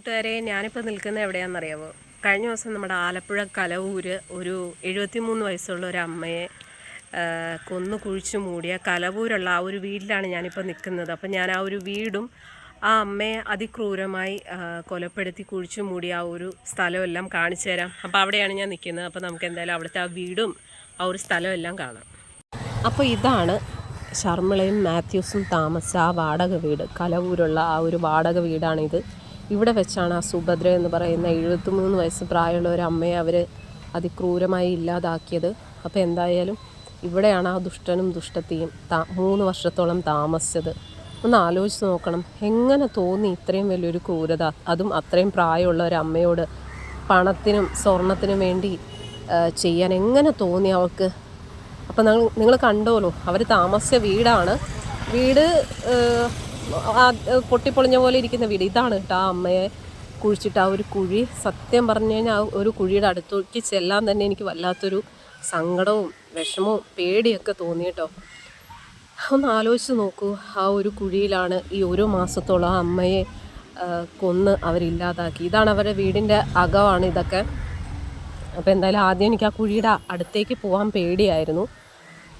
കൂട്ടുകാരെ ഞാനിപ്പോൾ നിൽക്കുന്നത് എവിടെയാണെന്നറിയാമോ കഴിഞ്ഞ ദിവസം നമ്മുടെ ആലപ്പുഴ കലവൂര് ഒരു എഴുപത്തിമൂന്ന് വയസ്സുള്ള ഒരു അമ്മയെ കൊന്നു കുഴിച്ചു മൂടിയ കലവൂരുള്ള ആ ഒരു വീട്ടിലാണ് ഞാനിപ്പോൾ നിൽക്കുന്നത്. അപ്പം ഞാൻ ആ ഒരു വീടും ആ അമ്മയെ അതിക്രൂരമായി കൊലപ്പെടുത്തി കുഴിച്ചു മൂടിയ ആ ഒരു സ്ഥലമെല്ലാം കാണിച്ചു തരാം. അപ്പോൾ അവിടെയാണ് ഞാൻ നിൽക്കുന്നത്. അപ്പോൾ നമുക്ക് എന്തായാലും അവിടുത്തെ ആ വീടും ആ ഒരു സ്ഥലമെല്ലാം കാണാം. അപ്പോൾ ഇതാണ് ശർമ്മിളയും മാത്യൂസും താമസിച്ച ആ വാടക വീട്. കലവൂരുള്ള ആ ഒരു വാടക വീടാണിത്. ഇവിടെ വെച്ചാണ് ആ സുഭദ്ര എന്ന് പറയുന്ന എഴുപത്തിമൂന്ന് വയസ്സ് പ്രായമുള്ള ഒരു അമ്മയെ അവർ അതിക്രൂരമായി ഇല്ലാതാക്കിയത്. അപ്പോൾ എന്തായാലും ഇവിടെയാണ് ആ ദുഷ്ടനും ദുഷ്ടത്തെയും താ മൂന്ന് വർഷത്തോളം താമസിച്ചത്. ഒന്ന് ആലോചിച്ച് നോക്കണം. എങ്ങനെ തോന്നി ഇത്രയും വലിയൊരു ക്രൂരത? അതും അത്രയും പ്രായമുള്ള ഒരു അമ്മയോട് പണത്തിനും സ്വർണത്തിനും വേണ്ടി ചെയ്യാൻ എങ്ങനെ തോന്നി അവൾക്ക്? അപ്പം നിങ്ങൾ നിങ്ങൾ കണ്ടോലോ. അവർ താമസിച്ച വീടാണ്. വീട് പൊട്ടിപ്പൊളിഞ്ഞ പോലെ ഇരിക്കുന്ന വീട്. ഇതാണ് കേട്ടോ ആ അമ്മയെ കുഴിച്ചിട്ട് ആ ഒരു കുഴി. സത്യം പറഞ്ഞു കഴിഞ്ഞാൽ ആ ഒരു കുഴിയുടെ അടുത്തേക്ക് ചെല്ലാൻ തന്നെ എനിക്ക് വല്ലാത്തൊരു സങ്കടവും വിഷമവും പേടിയൊക്കെ തോന്നി കേട്ടോ ഒന്ന് ആലോചിച്ച് നോക്കൂ. ആ ഒരു കുഴിയിലാണ് ഈ ഒരു മാസത്തോളം ആ അമ്മയെ കൊന്ന് അവരില്ലാതാക്കി ഇതാണ് അവരുടെ വീടിന്റെ അകമാണ് ഇതൊക്കെ. അപ്പോൾ എന്തായാലും ആദ്യം എനിക്ക് ആ കുഴിയുടെ അടുത്തേക്ക് പോകാൻ പേടിയായിരുന്നു.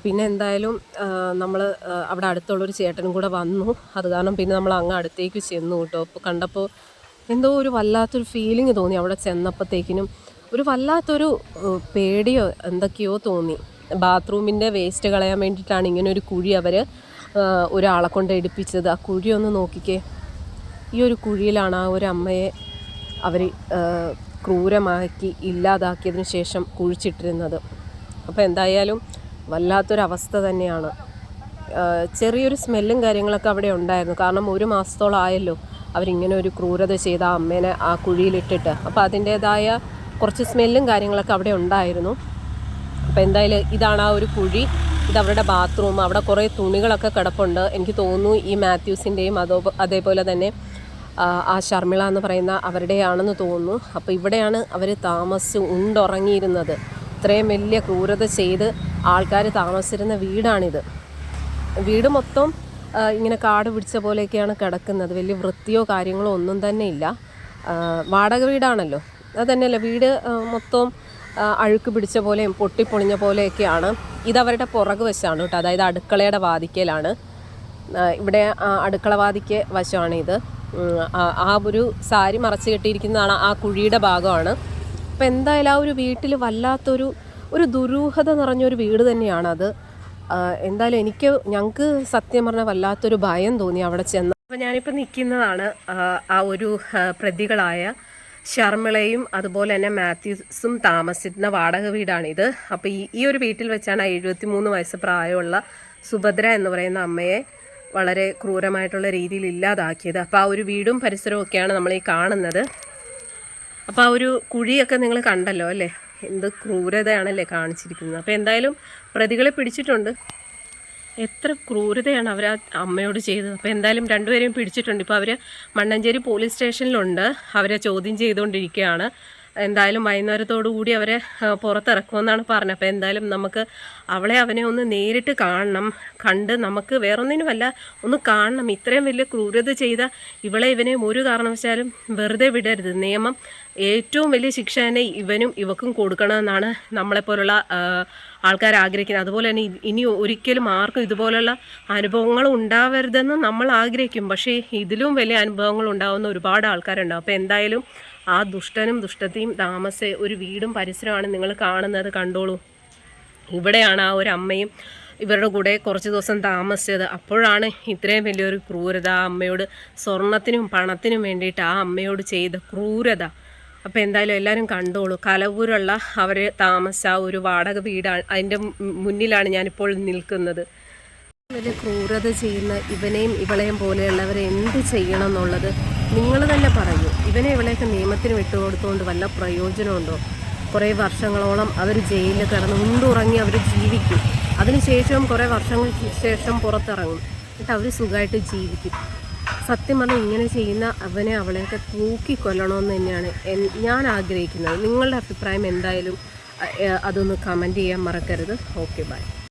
പിന്നെ എന്തായാലും നമ്മൾ അവിടെ അടുത്തുള്ളൊരു ചേട്ടനും കൂടെ വന്നു. അത് കാരണം പിന്നെ നമ്മൾ അങ്ങ് അടുത്തേക്ക് ചെന്നു കേട്ടോ. അപ്പോൾ കണ്ടപ്പോൾ എന്തോ ഒരു വല്ലാത്തൊരു ഫീലിംഗ് തോന്നി അവിടെ ചെന്നപ്പോഴത്തേക്കിനും ഒരു വല്ലാത്തൊരു പേടിയോ എന്തൊക്കെയോ തോന്നി. ബാത്റൂമിന്റെ വേസ്റ്റ് കളയാൻ വേണ്ടിയിട്ടാണ് ഇങ്ങനെ ഒരു കുഴി അവർ ഒരാളെ കൊണ്ട് എടുപ്പിച്ചത്. ആ കുഴി ഒന്ന് നോക്കിക്കേ. ഈ ഒരു കുഴിയിലാണ് ആ ഒരു അമ്മയെ അവർ ക്രൂരമാക്കി ഇല്ലാതാക്കിയതിന് ശേഷം കുഴിച്ചിട്ടിരുന്നത്. അപ്പോൾ എന്തായാലും വല്ലാത്തൊരവസ്ഥ തന്നെയാണ്. ചെറിയൊരു സ്മെല്ലും കാര്യങ്ങളൊക്കെ അവിടെ ഉണ്ടായിരുന്നു. കാരണം ഒരു മാസത്തോളം ആയല്ലോ അവരിങ്ങനെ ഒരു ക്രൂരത ചെയ്ത അമ്മേനെ ആ കുഴിയിലിട്ടിട്ട്. അപ്പോൾ അതിന്റേതായ കുറച്ച് സ്മെല്ലും കാര്യങ്ങളൊക്കെ അവിടെ ഉണ്ടായിരുന്നു. അപ്പോൾ എന്തായാലും ഇതാണ് ആ ഒരു കുഴി. ഇത് അവരുടെ ബാത്റൂം. അവിടെ കുറേ തുണികളൊക്കെ കിടപ്പുണ്ട്. എനിക്ക് തോന്നുന്നു ഈ മാത്യൂസിന്റെയും അതോ അതേപോലെ തന്നെ ആ, ശർമിള എന്ന് പറയുന്ന അവരുടെയാണെന്ന് തോന്നുന്നു. അപ്പോൾ ഇവിടെയാണ് അവർ താമസിച്ച് ഉണ്ടുറങ്ങിയിരുന്നത്. ഇത്രയും വലിയ ക്രൂരത ചെയ്ത് ആൾക്കാർ താമസിച്ചിരുന്ന വീടാണിത്. വീട് മൊത്തം ഇങ്ങനെ കാട് പിടിച്ച പോലെയൊക്കെയാണ് കിടക്കുന്നത്. വലിയ വൃത്തിയോ കാര്യങ്ങളോ ഒന്നും തന്നെ ഇല്ല. വാടക വീടാണല്ലോ. അത് വീട് മൊത്തം അഴുക്ക് പിടിച്ച പോലെയും പൊട്ടിപ്പൊളിഞ്ഞ പോലെയൊക്കെയാണ്. ഇതവരുടെ പുറകു വശമാണ് കേട്ടോ. അതായത് അടുക്കളയുടെ വാതിക്കലാണ്. ഇവിടെ അടുക്കള വാതിക്ക് വശമാണ് ഇത്. ആ ഒരു സാരി മറച്ച് കെട്ടിയിരിക്കുന്നതാണ് ആ കുഴിയുടെ ഭാഗമാണ്. അപ്പോൾ എന്തായാലും ആ ഒരു വീട്ടിൽ വല്ലാത്തൊരു ഒരു ദുരൂഹത നിറഞ്ഞൊരു വീട് തന്നെയാണത്. എന്തായാലും എനിക്ക് ഞങ്ങൾക്ക് സത്യം പറഞ്ഞാൽ വല്ലാത്തൊരു ഭയം തോന്നി അവിടെ ചെന്ന്. അപ്പോൾ ഞാനിപ്പോൾ നിൽക്കുന്നതാണ് ആ, ഒരു പ്രതികളായ ശർമിളയും അതുപോലെ തന്നെ മാത്യൂസും താമസിക്കുന്ന വാടക വീടാണിത്. അപ്പോൾ ഈ ഈ ഒരു വീട്ടിൽ വെച്ചാണ് എഴുപത്തി മൂന്ന് വയസ്സ് പ്രായമുള്ള സുഭദ്ര എന്ന് പറയുന്ന അമ്മയെ വളരെ ക്രൂരമായിട്ടുള്ള രീതിയിൽ ഇല്ലാതാക്കിയത്. അപ്പോൾ ആ ഒരു വീടും പരിസരവും ഒക്കെയാണ് നമ്മൾ ഈ കാണുന്നത്. അപ്പോൾ ആ ഒരു കുഴിയൊക്കെ നിങ്ങൾ കണ്ടല്ലോ അല്ലേ? എന്ത് ക്രൂരതയാണല്ലേ കാണിച്ചിരിക്കുന്നത്. അപ്പോൾ എന്തായാലും പ്രതികളെ പിടിച്ചിട്ടുണ്ട്. എത്ര ക്രൂരതയാണ് അവർ ആ അമ്മയോട് ചെയ്തത്. അപ്പോൾ എന്തായാലും രണ്ടുപേരെയും പിടിച്ചിട്ടുണ്ട്. ഇപ്പോൾ അവർ മണ്ണഞ്ചേരി പോലീസ് സ്റ്റേഷനിലുണ്ട്. അവരെ ചോദ്യം ചെയ്തുകൊണ്ടിരിക്കുകയാണ്. എന്തായാലും കൂടി അവരെ പുറത്തിറക്കുമെന്നാണ് പറഞ്ഞത്. അപ്പോൾ എന്തായാലും നമുക്ക് അവളെ അവനെ ഒന്ന് നേരിട്ട് കാണണം. കണ്ട് നമുക്ക് വേറൊന്നിനുമല്ല ഒന്ന് കാണണം. ഇത്രയും വലിയ ക്രൂരത ചെയ്ത ഇവളെ ഇവനെ ഒരു കാരണവശാലും വെറുതെ വിടരുത്. നിയമം ഏറ്റവും വലിയ ശിക്ഷ തന്നെ ഇവനും ഇവക്കും കൊടുക്കണമെന്നാണ് നമ്മളെപ്പോലുള്ള ആൾക്കാർ ആഗ്രഹിക്കുന്നത്. അതുപോലെ തന്നെ ഇനി ഒരിക്കലും ആർക്കും ഇതുപോലുള്ള അനുഭവങ്ങൾ ഉണ്ടാവരുതെന്ന് നമ്മൾ ആഗ്രഹിക്കും. പക്ഷേ ഇതിലും വലിയ അനുഭവങ്ങൾ ഉണ്ടാകുന്ന ഒരുപാട് ആൾക്കാരുണ്ടാവും. അപ്പോൾ എന്തായാലും ആ ദുഷ്ടനും ദുഷ്ടത്തെയും താമസ ഒരു വീടും പരിസരമാണ് നിങ്ങൾ കാണുന്നത് കണ്ടോളൂ. ഇവിടെയാണ് ആ ഒരു അമ്മയും ഇവരുടെ കൂടെ കുറച്ച് ദിവസം താമസിച്ചത്. അപ്പോഴാണ് ഇത്രയും വലിയൊരു ക്രൂരത ആ അമ്മയോട് സ്വർണത്തിനും പണത്തിനും വേണ്ടിയിട്ട് ആ അമ്മയോട് ചെയ്ത ക്രൂരത. അപ്പോൾ എന്തായാലും എല്ലാവരും കണ്ടോളൂ. കലവൂരുള്ള അവർ താമസിച്ച ഒരു വാടക വീടാണ് അതിന്റെ മുന്നിലാണ് ഞാനിപ്പോൾ നിൽക്കുന്നത്. വലിയ ക്രൂരത ചെയ്യുന്ന ഇവനെയും ഇവളെയും പോലെയുള്ളവരെ എന്ത് ചെയ്യണം എന്നുള്ളത് നിങ്ങൾ തന്നെ പറയൂ. ഇവനെ ഇവളെയൊക്കെ നിയമത്തിന് വിട്ടുകൊടുത്തുകൊണ്ട് വല്ല പ്രയോജനമുണ്ടോ? കുറേ വർഷങ്ങളോളം അവർ ജയിലിൽ കിടന്ന് ഉണ്ടുറങ്ങി അവർ ജീവിക്കും. അതിനുശേഷം കുറേ വർഷങ്ങൾക്ക് ശേഷം പുറത്തിറങ്ങും. എന്നിട്ട് അവർ സുഖമായിട്ട് ജീവിക്കും. സത്യം പറഞ്ഞാൽ ഇങ്ങനെ ചെയ്യുന്ന അവനെ അവളെയൊക്കെ തൂക്കിക്കൊല്ലണമെന്ന് തന്നെയാണ് ഞാൻ ആഗ്രഹിക്കുന്നത്. നിങ്ങളുടെ അഭിപ്രായം എന്തായാലും അതൊന്ന് കമന്റ് ചെയ്യാൻ മറക്കരുത്. Okay bye